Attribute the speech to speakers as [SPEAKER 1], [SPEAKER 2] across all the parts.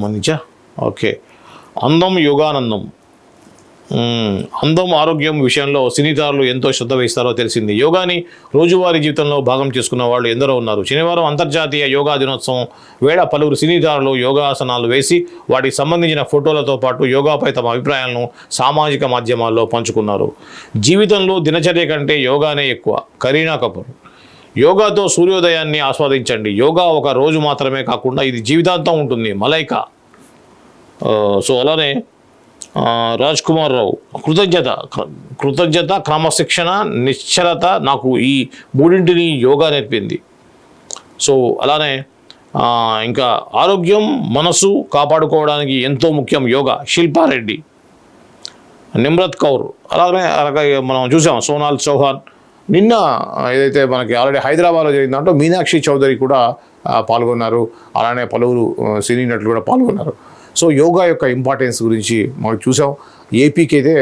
[SPEAKER 1] సంబంధించా okay. అందం యోగానందం. అందం ఆరోగ్యం విషయంలో సినీతారులు ఎంతో శ్రద్ధ వహిస్తారో తెలిసింది. యోగాని రోజువారీ జీవితంలో భాగం చేసుకున్న వాళ్ళు ఎందరో ఉన్నారు. శనివారం అంతర్జాతీయ యోగా దినోత్సవం వేళ పలువురు సినీతారులు యోగాసనాలు వేసి వాటికి సంబంధించిన ఫోటోలతో పాటు యోగాపై తమ అభిప్రాయాలను సామాజిక మాధ్యమాల్లో పంచుకున్నారు. జీవితంలో దినచర్య కంటే యోగానే ఎక్కువ. కరీనా కపూర్ యోగాతో సూర్యోదయాన్ని ఆస్వాదించండి. యోగా ఒక రోజు మాత్రమే కాకుండా ఇది జీవితాంతం ఉంటుంది. మలైక. సో అలానే రాజ్ కుమార్ రావు కృతజ్ఞత కృతజ్ఞత క్రమశిక్షణ నిశ్చలత నాకు ఈ మూడింటిని యోగా నేర్పింది. సో అలానే ఇంకా ఆరోగ్యం మనసు కాపాడుకోవడానికి ఎంతో ముఖ్యం యోగా. శిల్పారెడ్డి నిమ్రత్ కౌర్ అలానే అలాగే మనం చూసాం సోనాల్ చౌహాన్ నిన్న ఏదైతే మనకి ఆల్రెడీ హైదరాబాద్లో జరిగిన దాంట్లో మీనాక్షి చౌదరి కూడా పాల్గొన్నారు. అలానే పలువురు సినీ నటులు కూడా పాల్గొన్నారు. సో యోగా యొక్క ఇంపార్టెన్స్ గురించి మనం చూసాం. ఏపీకి అయితే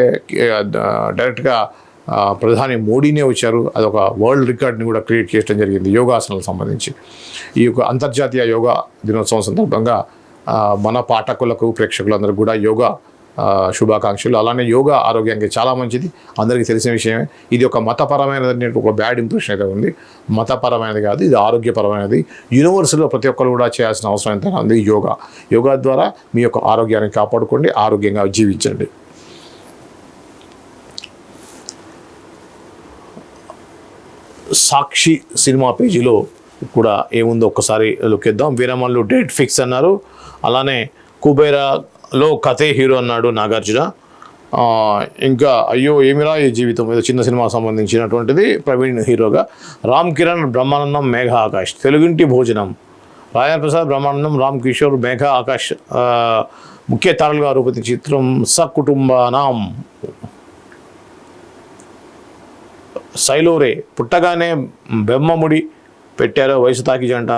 [SPEAKER 1] డైరెక్ట్గా ప్రధాని మోడీనే వచ్చారు. అదొక వరల్డ్ రికార్డ్ని కూడా క్రియేట్ చేయడం జరిగింది యోగాసనాలకు సంబంధించి. ఈ యొక్క అంతర్జాతీయ యోగా దినోత్సవం సందర్భంగా మన పాఠకులకు ప్రేక్షకులందరూ కూడా యోగా శుభాకాంక్షలు. అలానే యోగా ఆరోగ్యానికి చాలా మంచిది. అందరికీ తెలిసిన విషయమే. ఇది ఒక మతపరమైనది ఒక బ్యాడ్ ఇంప్రెషన్ అయితే ఉంది. మతపరమైనది కాదు ఇది ఆరోగ్యపరమైనది. యూనివర్సల్లో ప్రతి ఒక్కరు కూడా చేయాల్సిన అవసరం ఎంతైనా ఉంది యోగా. యోగా ద్వారా మీ యొక్క ఆరోగ్యాన్ని కాపాడుకోండి ఆరోగ్యంగా జీవించండి. సాక్షి సినిమా పేజీలో కూడా ఏముందో ఒక్కసారి లుక్కేద్దాం వీరమల్లు డేట్ ఫిక్స్ అన్నారు. అలానే లో కథే హీరో అన్నాడు నాగార్జున. ఇంకా అయ్యో ఏమిరా ఈ జీవితం? ఏదో చిన్న సినిమా సంబంధించినటువంటిది ప్రవీణ్ హీరోగా. రామ్ కిరణ్ బ్రహ్మానందం మేఘ ఆకాష్. తెలుగింటి భోజనం. రాజేంద్ర ప్రసాద్ బ్రహ్మానందం రామ్ కిషోర్ మేఘ ఆకాష్. ముఖ్య తారలుగా రూపొందించిన చిత్రం సకుటుంబానాం. సైలోరే. పుట్టగానే బెమ్మముడి పెట్టారో వయసు తాకి జంట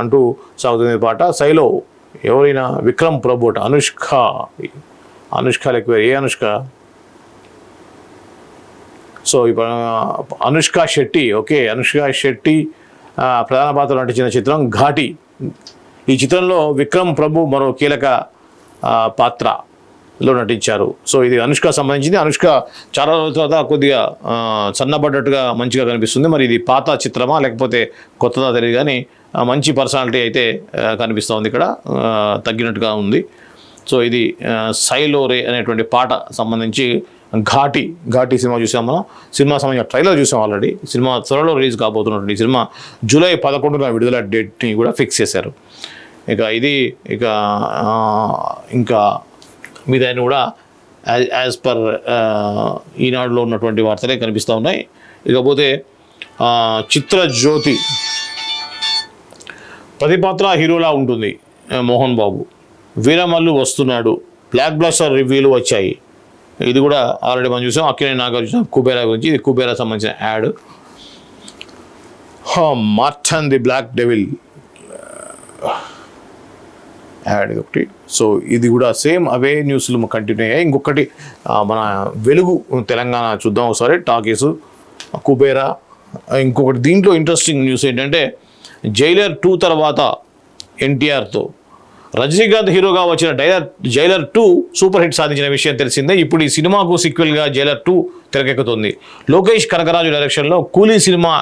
[SPEAKER 1] అంటూ సాగుతుంది పాట. సైలో ఎవరైనా విక్రమ్ ప్రభు అట అనుష్క అనుష్క లెక్క ఏ అనుష్క? సో ఇప్పుడు అనుష్క శెట్టి ఓకే అనుష్క శెట్టి ప్రధాన పాత్ర నటించిన చిత్రం ఘాటి. ఈ చిత్రంలో విక్రమ్ ప్రభు మరో కీలక పాత్రలో నటించారు. సో ఇది అనుష్క సంబంధించింది. అనుష్క చాలా రోజుల తర్వాత కొద్దిగా ఆ, సన్నబడ్డట్టుగా మంచిగా కనిపిస్తుంది. మరి ఇది పాత చిత్రమా లేకపోతే కొత్తదా తెలియదు కానీ మంచి పర్సనాలిటీ అయితే ఆ, కనిపిస్తోంది ఇక్కడ తగ్గినట్టుగా ఉంది. సో ఇది సైలోరే అనేటువంటి పాట సంబంధించి ఘాటి ఘాటి సినిమా చూసాం మనం. సినిమా సంబంధించిన ట్రైలర్ చూసాం ఆల్రెడీ సినిమా త్వరలో రిలీజ్ కాబోతున్నటువంటి సినిమా జూలై పదకొండున విడుదల డేట్ని కూడా ఫిక్స్ చేశారు. ఇక ఇది ఇక ఇంకా మీదైన కూడా యాజ్ పర్ ఈనాడులో ఉన్నటువంటి వార్తలే కనిపిస్తూ ఉన్నాయి. ఇకపోతే చిత్రజ్యోతి ప్రతి పాత్ర హీరోలా ఉంటుంది మోహన్ బాబు. వీరమల్లు వస్తున్నాడు. బ్లాక్ బ్లాస్టర్ రివ్యూలు వచ్చాయి. ఇది కూడా ఆల్రెడీ మనం చూసాం. అక్కినే నాగార్జున కుబేరా గురించి ఇది కుబేరా సంబంధించిన ad. Marton the black devil ad ఒకటి. సో ఇది కూడా సేమ్ అవే న్యూస్లు కంటిన్యూ అయ్యాయి. ఇంకొకటి మన వెలుగు తెలంగాణ చూద్దాం ఒకసారి. టాకీసు కుబేరా. ఇంకొకటి దీంట్లో ఇంట్రెస్టింగ్ న్యూస్ ఏంటంటే జైలర్ టూ తర్వాత ఎన్టీఆర్తో. రజనీకాంత్ హీరోగా వచ్చిన Jailer Jailer two super hit సాధించిన విషయం తెలిసిందే. ఇప్పుడు ఈ సినిమాకు సీక్వెల్గా జైలర్ టూ తెరకెక్కుతుంది. లోకేష్ కనకరాజు డైరెక్షన్లో కూలీ సినిమా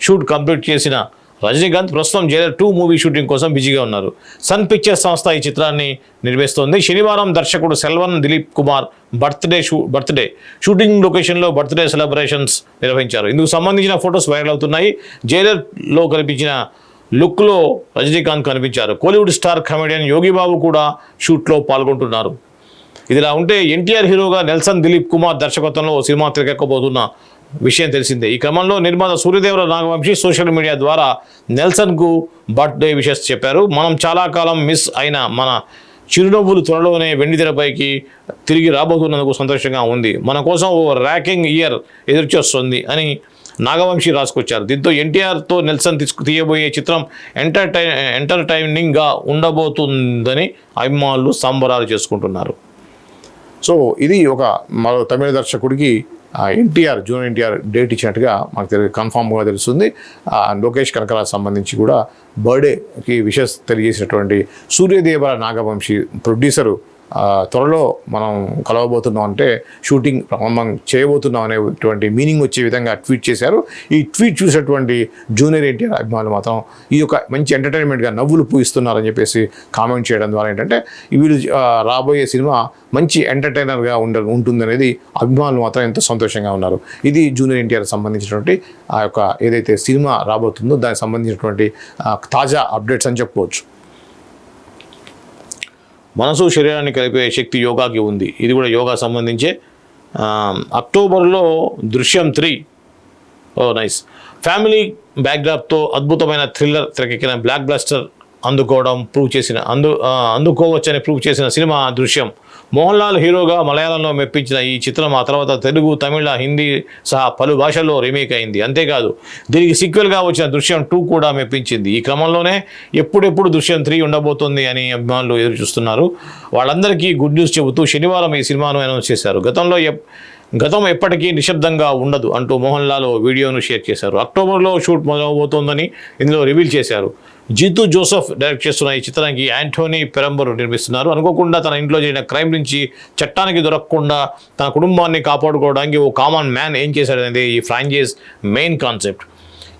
[SPEAKER 1] షూట్ కంప్లీట్ చేసిన రజనీకాంత్ ప్రస్తుతం జైలర్ టూ మూవీ షూటింగ్ కోసం బిజీగా ఉన్నారు. సన్ పిక్చర్స్ సంస్థ ఈ చిత్రాన్ని నిర్మిస్తోంది. శనివారం దర్శకుడు సెల్వన్ దిలీప్ కుమార్ బర్త్డే షూ బర్త్డే షూటింగ్ లొకేషన్లో బర్త్డే సెలబ్రేషన్స్ నిర్వహించారు. ఇందుకు సంబంధించిన ఫొటోస్ వైరల్ అవుతున్నాయి. జైలర్లో కనిపించిన లుక్లో రజనీకాంత్ కనిపించారు. కోలీవుడ్ స్టార్ కమెడియన్ యోగి బాబు కూడా షూట్లో పాల్గొంటున్నారు. ఇదిలా ఉంటే ఎన్టీఆర్ హీరోగా నెల్సన్ దిలీప్ కుమార్ దర్శకత్వంలో ఓ సినిమా తెరకెక్కబోతున్న విషయం తెలిసిందే. ఈ క్రమంలో నిర్మాత సూర్యదేవర నాగవంశి సోషల్ మీడియా ద్వారా నెల్సన్కు బర్త్డే విషెస్ చెప్పారు. మనం చాలా కాలం మిస్ అయిన మన చిరునవ్వులు త్వరలోనే వెండితెరపైకి తిరిగి రాబోతున్నందుకు సంతోషంగా ఉంది. మన కోసం ఓ ర్యాకింగ్ ఇయర్ ఎదురుచొస్తుంది అని నాగవంశి రాసుకొచ్చారు. దీంతో ఎన్టీఆర్తో నెల్సన్ తీసుకు తీయబోయే చిత్రం ఎంటర్టై ఎంటర్టైనింగ్గా ఉండబోతుందని అభిమానులు సంబరాలు చేసుకుంటున్నారు. సో ఇది ఒక మరో తమిళ దర్శకుడికి ఎన్టీఆర్ జూన్ ఎన్టీఆర్ డేట్ ఇచ్చినట్టుగా మనకు తెలియ కన్ఫామ్గా తెలుస్తుంది. లోకేష్ కనకరాజ్ సంబంధించి కూడా బర్త్డేకి విషెస్ తెలియజేసినటువంటి సూర్యదేవర నాగవంశీ ప్రొడ్యూసరు త్వరలో మనం కలవబోతున్నాం అంటే షూటింగ్ ప్రారంభం చేయబోతున్నాం అనేటువంటి మీనింగ్ వచ్చే విధంగా ట్వీట్ చేశారు. ఈ ట్వీట్ చూసినటువంటి జూనియర్ ఎన్టీఆర్ అభిమానులు మాత్రం ఈ యొక్క మంచి ఎంటర్టైన్మెంట్గా నవ్వులు పూయిస్తున్నారని చెప్పేసి కామెంట్ చేయడం ద్వారా ఏంటంటే వీళ్ళు రాబోయే సినిమా మంచి ఎంటర్టైనర్గా ఉండ ఉంటుందనేది అభిమానులు మాత్రం ఎంతో సంతోషంగా ఉన్నారు. ఇది జూనియర్ ఎన్టీఆర్ సంబంధించినటువంటి ఆ యొక్క ఏదైతే సినిమా రాబోతుందో దానికి సంబంధించినటువంటి తాజా అప్డేట్స్ అని చెప్పుకోవచ్చు. మనసు శరీరాన్ని కలిపే శక్తి యోగాకి ఉంది. ఇది కూడా యోగా సంబంధించే. అక్టోబర్లో దృశ్యం త్రీ. ఓ నైస్. ఫ్యామిలీ బ్యాక్డ్రాప్తో అద్భుతమైన థ్రిల్లర్ తెరకెక్కిన బ్లాక్ బ్లాస్టర్ అందుకోవడం ప్రూవ్ చేసిన అందు అందుకోవచ్చని ప్రూవ్ చేసిన సినిమా దృశ్యం. మోహన్ లాల్ హీరోగా మలయాళంలో మెప్పించిన ఈ చిత్రం ఆ తర్వాత తెలుగు తమిళ హిందీ సహా పలు భాషల్లో రీమేక్ అయింది. అంతేకాదు దీనికి సీక్వెల్గా వచ్చిన దృశ్యం టూ కూడా మెప్పించింది. ఈ క్రమంలోనే ఎప్పుడెప్పుడు దృశ్యం త్రీ ఉండబోతుంది అని అభిమానులు ఎదురు చూస్తున్నారు వాళ్ళందరికీ గుడ్ న్యూస్ చెబుతూ శనివారం ఈ సినిమాను అనౌన్స్ చేశారు. గతంలో గతం ఎప్పటికీ నిశ్శబ్దంగా ఉండదు అంటూ మోహన్ లాల్ వీడియోను షేర్ చేశారు. అక్టోబర్లో షూట్ మొదలవబోతోందని ఇందులో రివీల్ చేశారు. జీతు జోసఫ్ డైరెక్ట్ చేస్తున్న ఈ చిత్రానికి యాంటోనీ పెరంబరు నిర్మిస్తున్నారు. అనుకోకుండా తన ఇంట్లో జరిగిన క్రైమ్ నుంచి చట్టానికి దొరకకుండా తన కుటుంబాన్ని కాపాడుకోవడానికి ఓ కామన్ మ్యాన్ ఏం చేశాడనేది ఈ ఫ్రాంచైజ్ మెయిన్ కాన్సెప్ట్.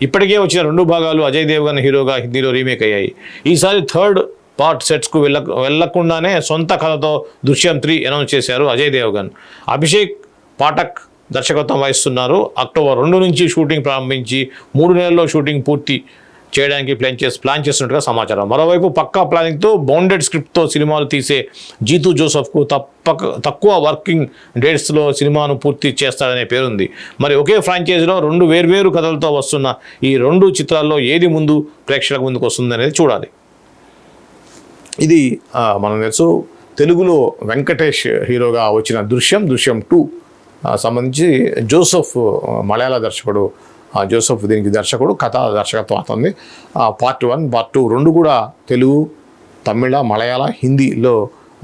[SPEAKER 1] ఇప్పటికే వచ్చిన రెండు భాగాలు అజయ్ దేవ్గన్ హీరోగా హిందీలో రీమేక్ అయ్యాయి. ఈసారి థర్డ్ పార్ట్ సెట్స్కు వెళ్ళ వెళ్ళకుండానే సొంత కథతో దృశ్యం త్రీ అనౌన్స్ చేశారు అజయ్ దేవ్గన్. అభిషేక్ పాఠక్ దర్శకత్వం వహిస్తున్నారు. అక్టోబర్ రెండు నుంచి షూటింగ్ ప్రారంభించి మూడు నెలల్లో షూటింగ్ పూర్తి చేయడానికి ప్లాన్ చేసి ప్లాన్ చేస్తున్నట్టుగా సమాచారం. మరోవైపు పక్కా ప్లానింగ్తో బౌండెడ్ స్క్రిప్ట్తో సినిమాలు తీసే జీతు జోసఫ్కు తప్పక తక్కువ వర్కింగ్ డేట్స్లో సినిమాను పూర్తి చేస్తాడనే పేరుంది. మరి ఒకే ఫ్రాంచైజీలో రెండు వేర్వేరు కథలతో వస్తున్న ఈ రెండు చిత్రాల్లో ఏది ముందు ప్రేక్షకుల ముందుకు వస్తుంది అనేది చూడాలి. ఇది మనం తెలుసు. తెలుగులో వెంకటేష్ హీరోగా వచ్చిన దృశ్యం దృశ్యం టూ. సంబంధించి జోసెఫ్ మలయాళ దర్శకుడు జోసఫ్ జోసెఫ్ దీనికి దర్శకుడు కథ దర్శకత్వం అవుతుంది పార్ట్ వన్ పార్ట్ టూ రెండు కూడా తెలుగు తమిళ మలయాళ హిందీలో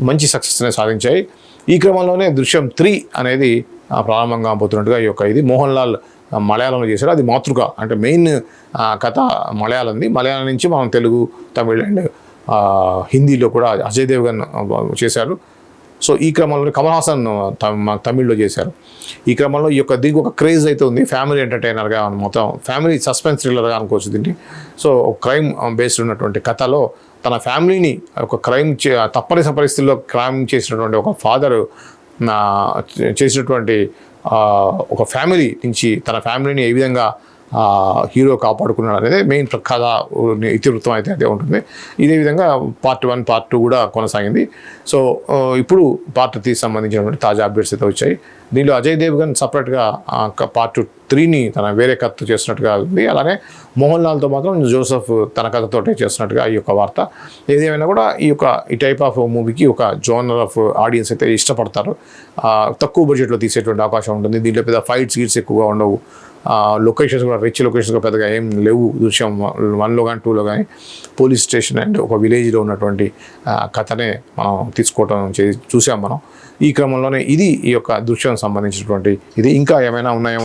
[SPEAKER 1] మంచి సక్సెస్ని సాధించాయి. ఈ క్రమంలోనే దృశ్యం త్రీ అనేది ప్రారంభంగా పోతున్నట్టుగా ఈ యొక్క ఇది మోహన్ లాల్ మలయాళంలో చేశారు అది మాతృక అంటే మెయిన్ కథ కథ మలయాళంది. మలయాళం నుంచి మనం తెలుగు తమిళ్ అండ్ హిందీలో కూడా అజయ్ దేవ్గన్ చేశారు సో ఈ క్రమంలో కమల్ హాసన్ తమిళ్ళో చేశారు. ఈ క్రమంలో ఈ యొక్క దీనికి ఒక క్రేజ్ అయితే ఉంది ఫ్యామిలీ ఎంటర్టైనర్గా మొత్తం ఫ్యామిలీ సస్పెన్స్ థ్రిల్లర్గా అనుకోవచ్చు దీన్ని. సో క్రైమ్ బేస్డ్ ఉన్నటువంటి కథలో తన ఫ్యామిలీని ఒక క్రైమ్ చే తప్పనిసరి పరిస్థితుల్లో క్రైమ్ చేసినటువంటి ఒక ఫాదర్ చేసినటువంటి ఒక ఫ్యామిలీ నుంచి తన ఫ్యామిలీని ఏ విధంగా హీరో కాపాడుకున్నాడు అనేది మెయిన్ కథ ఇతివృత్తం అయితే అదే ఉంటుంది. ఇదే విధంగా పార్ట్ వన్ పార్ట్ టూ కూడా కొనసాగింది. సో ఇప్పుడు పార్ట్ త్రీ సంబంధించినటువంటి తాజా అప్డేట్స్ అయితే వచ్చాయి. దీనిలో అజయ్ దేవ్గన్ సపరేట్గా పార్ట్ త్రీని తన వేరే కథతో చేస్తున్నట్టుగా ఉంది. అలానే మోహన్ లాల్తో మాత్రం జోసెఫ్ తన కథతోటే చేస్తున్నట్టుగా ఈ యొక్క వార్త. ఏదేమైనా కూడా ఈ యొక్క ఈ టైప్ ఆఫ్ మూవీకి ఒక జోనర్ ఆఫ్ ఆడియన్స్ అయితే ఇష్టపడతారు. తక్కువ బడ్జెట్లో తీసేటువంటి అవకాశం ఉంటుంది. దీంట్లో పెద్ద ఫైట్స్ గీట్స్ ఎక్కువగా ఉండవు. లొకేషన్స్ కూడా రిచ్ లొకేషన్స్ కూడా పెద్దగా ఏం లేవు. దృశ్యం వన్లో కానీ టూలో కానీ పోలీస్ స్టేషన్ అండ్ ఒక విలేజ్లో ఉన్నటువంటి కథనే మనం తీసుకోవటం చేసి చూసాం మనం. ఈ క్రమంలోనే ఇది ఈ యొక్క దృశ్యం సంబంధించినటువంటి ఇది. ఇంకా ఏమైనా ఉన్నాయో